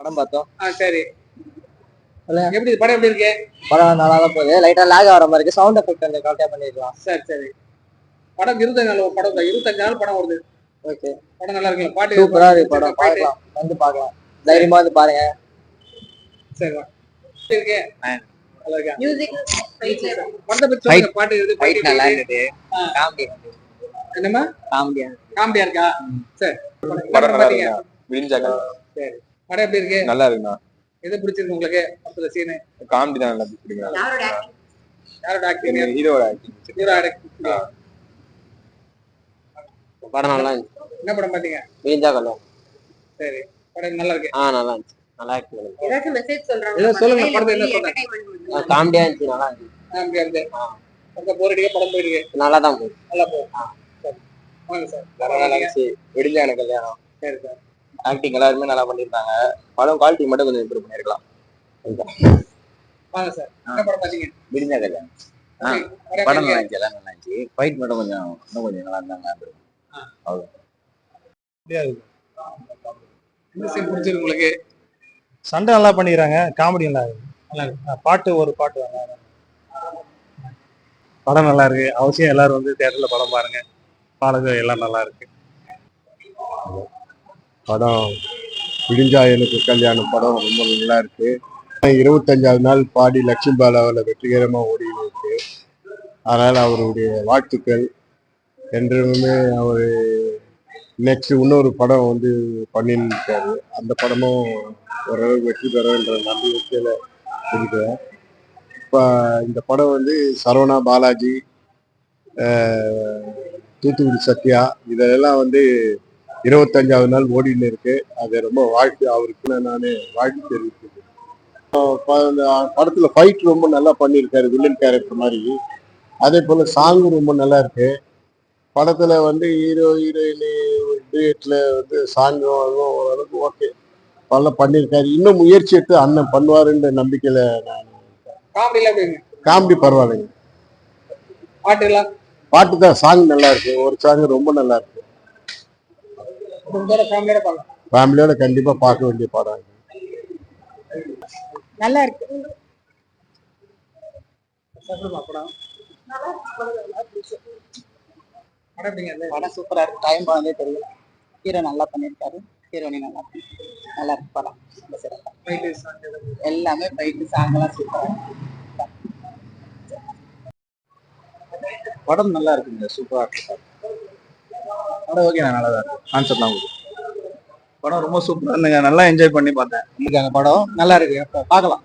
படம் பார்த்தோம். ஆ சரி. எப்படி படம் எப்படி இருக்கு? படம் நல்லா தான் போகுது லைட்டா லேக் ஆகிற மாதிரி இருக்கு. சவுண்ட் எஃபெக்ட் கொஞ்சம் கரெக்டாக பண்ணிருக்கலாம். சரி சரி. படம் இருபத்தஞ்சு நாள் படம் தான். இருபத்தஞ்சு நாள் படம் வருது. ஓகே படம் நல்லா இருக்குல்ல? பாட்டு சூப்பரா இருக்கு படம். பார்க்கலாம். வந்து பார்க்கலாம். தைரியமா வந்து பாருங்க. சரி இருக்கு? என்னம்மா? காமெடியா காமெடியா இருக்கா? சரி. படம் எப்படி இருக்கு? நல்லா இருக்குண்ணா. எது பிடிச்சிருக்கு உங்களுக்கு? படத்துல சீனு காமெடி தான் நல்லா பிடிக்குண்ணா யாரோட ஆக்டிங் ஹீரோட ஆக்டிங் ஹீரோ ஆக்டிங் படம் நல்லா இருந்துச்சு. என்ன படம் பாத்தீங்க? விரிஞ்சா கல்யாணம் சரி. படம் நல்லா இருக்கு. ஆ நல்லா இருந்துச்சு. நல்லா இருக்கு ஏதாச்சும் message சொல்றாங்களா? ஏதோ சொல்லுங்க, படத்தை என்ன சொல்றாங்க? காமெடியா இருந்துச்சு நல்லா இருந்துச்சு. காமெடியா இருக்கு. படம் போர் அடிக்க படம் போயிருக்கு. நல்லா தான் போகுது நல்லா சரி. வாங்க சார். நல்லா இருந்துச்சு விடிஞ்சா எனக்கு கல்யாணம். சரி சார். ஆக்டிங் எல்லாருமே நல்லா பண்ணியிருந்தாங்க படம் குவாலிட்டி மட்டும் கொஞ்சம் இம்ப்ரூவ் பண்ணியிருக்கலாம். வாங்க சார். என்ன படம் பாத்தீங்க? விடிஞ்சா கல்யாணம் ஆ, படம் நல்லா? இருந்துச்சு எல்லாம் நல்லா இருந்துச்சு. ஃபைட் மட்டும் கொஞ்சம் இன்னும் கொஞ்சம் நல்லா இருந்தாங்க சீன் பிடிச்சிருக்கு உங்களுக்கு? சண்டை நல்லா பண்ணிக்கிறாங்க காமெடி நல்லா இருக்கு. நல்லா இருக்கு. அஹ் பாட்டு ஒரு பாட்டு நல்லா இருக்கு. படம் நல்லா இருக்கு. அவசியம் எல்லாரும் வந்து தேட்டர்ல படம் பாருங்க. பாடல்கள் எல்லாம் நல்லா இருக்கு. படம் விடிஞ்சா எனக்கு கல்யாணம் படம் ரொம்ப நல்லா இருக்கு. இருபத்தஞ்சாவது நாள் பாடி லட்சுமி பாலாவில் வெற்றிகரமாக ஓடி இருக்கு. அதனால் அவருடைய வாழ்த்துக்கள். என்றுமே அவர் நெக்ஸ்ட் இன்னொரு படம் வந்து பண்ணியிருக்காரு. அந்த படமும் ஓரளவு வெற்றி பெறன்ற நம்பிக்கையில் இருக்கிறேன் இப்போ இந்த படம் வந்து சரவணா பாலாஜி தூத்துக்குடி சத்யா இதெல்லாம் வந்து இருபத்தஞ்சாவது நாள் ஓடின்னு இருக்கு. அது ரொம்ப வாழ்த்து அவருக்கு நான் வாழ்த்து இந்த படத்துல ஃபைட் ரொம்ப நல்லா பண்ணியிருக்காரு வில்லன் கேரக்டர் மாதிரி. அதே போல சாங் ரொம்ப நல்லா இருக்கு. படத்துல வந்து ஹீரோ ஹீரோயின் டூயட்ல வந்து சாங் ஓரளவுக்கு ஓகே நல்லா பண்ணியிருக்காரு. இன்னும் முயற்சி எடுத்து அண்ணன் பண்ணுவாருன்ற நம்பிக்கையில நான் காமெடி பரவாயில்லைங்க. பாட்டு தான் சாங் நல்லா இருக்கு. ஒரு சாங் ரொம்ப நல்லா இருக்கு. ஃபேமிலியோட கண்டிப்பா பார்க்க வேண்டிய படம் இது. நல்லா இருக்கு. படம். சூப்பரா இருக்கு. டைம் போனதே தெரியல. ஹீரோ நல்லா பண்ணியிருக்காரு. ஹீரோனி நல்லா நல்லா இருக்கு படம். எல்லாமே ஃபைட்டு சாங்கெல்லாம் சூப்பரா படம் நல்லா இருக்குங்க. சூப்பரா இருக்கு படம் ஓகே நல்லா தான் இருக்கு கான்செப்ட்லாம் படம் ரொம்ப சூப்பரா இருந்துங்க நல்லா என்ஜாய் பண்ணி பார்த்தேன். படம் நல்லா இருக்கு. பார்க்கலாம்.